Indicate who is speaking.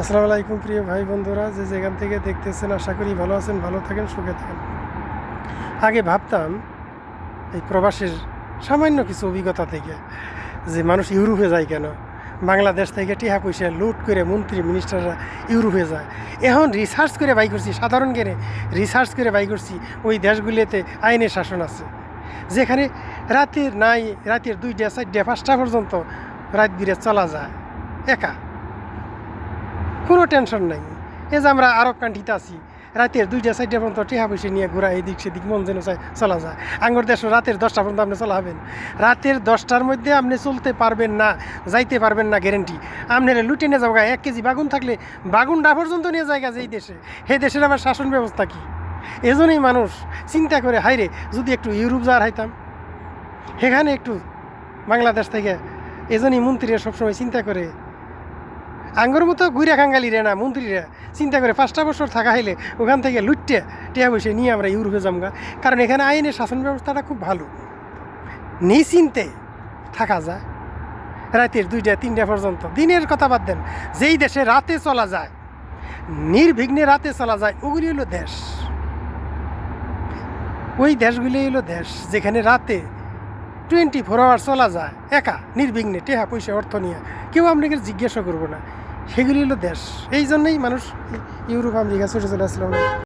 Speaker 1: আসসালামু আলাইকুম প্রিয় ভাই বন্ধুরা, যে যেখান থেকে দেখতেছেন আশা করি ভালো আছেন, ভালো থাকেন, সুখে থাকেন। আগে ভাবতাম এই প্রবাসের সামান্য কিছু অভিজ্ঞতা থেকে যে মানুষ ইউরোপে যায় কেন? বাংলাদেশ থেকে টিহা পয়সা লুট করে মন্ত্রী মিনিস্টাররা ইউরোপে যায়। এখন রিসার্চ করে বাই করছি, সাধারণ জ্ঞানে রিসার্চ করে বাই করছি, ওই দেশগুলিতে আইনের শাসন আছে। যেখানে রাতের নাই, রাতের দুইটা, চারটা, পাঁচটা পর্যন্ত রাত বিরে চলা যায়, একা। কোনো টেনশন নাই। এই যে আমরা আরব কান্ট্রিতে আছি, রাতের দুইটা, চারটা পর্যন্ত টেহা পয়সা নিয়ে ঘোরা এদিক সেদিক, মন যেন চলা যায়। আঙ্গুর দেশ রাতের দশটা পর্যন্ত আপনি চলা হবেন রাতের দশটার মধ্যে আপনি চলতে পারবেন না, যাইতে পারবেন না গ্যারেন্টি আপনারা লুটে নিয়ে যাব এক কেজি বাগুন থাকলে বাগুনটা পর্যন্ত নিয়ে জায়গা যেই দেশে। সেই দেশের আবার শাসন ব্যবস্থা কি? এজন্যই মানুষ চিন্তা করে হাইরে যদি একটু ইউরোপ যাওয়ার হাইতাম, সেখানে একটু বাংলাদেশ থেকে এজন্যই মন্ত্রীরা সবসময় চিন্তা করে আঙ্গুর মতো ঘুরে খাঙ্গালি রে না মন্ত্রীরা চিন্তা করে পাঁচটা বছর থাকা হইলে ওখান থেকে লুটতে টিয়া বসে নিয়ে আমরা ইউরোপে যামগা। কারণ এখানে আইনের শাসন ব্যবস্থাটা খুব ভালো। নিশ্চিন্তে থাকা যায়। রাতের দুইটা, তিনটা পর্যন্ত। দিনের কথা বাদ দেন, যেই দেশে রাতে চলা যায়, নির্বিঘ্নে রাতে চলা যায়, ওগুলি হলো দেশ। ওই দেশগুলি হলো দেশ যেখানে রাতে টোয়েন্টি ফোর আওয়ার চলা যায়, একা, নির্বিঘ্নে টেহা পয়সা অর্থ নিয়ে। কেউ আপনাকে জিজ্ঞাসা করব না। সেগুলি হলো দেশ। এই জন্যই মানুষ ইউরোপ আমেরিকা ছুটে চলে আসলাম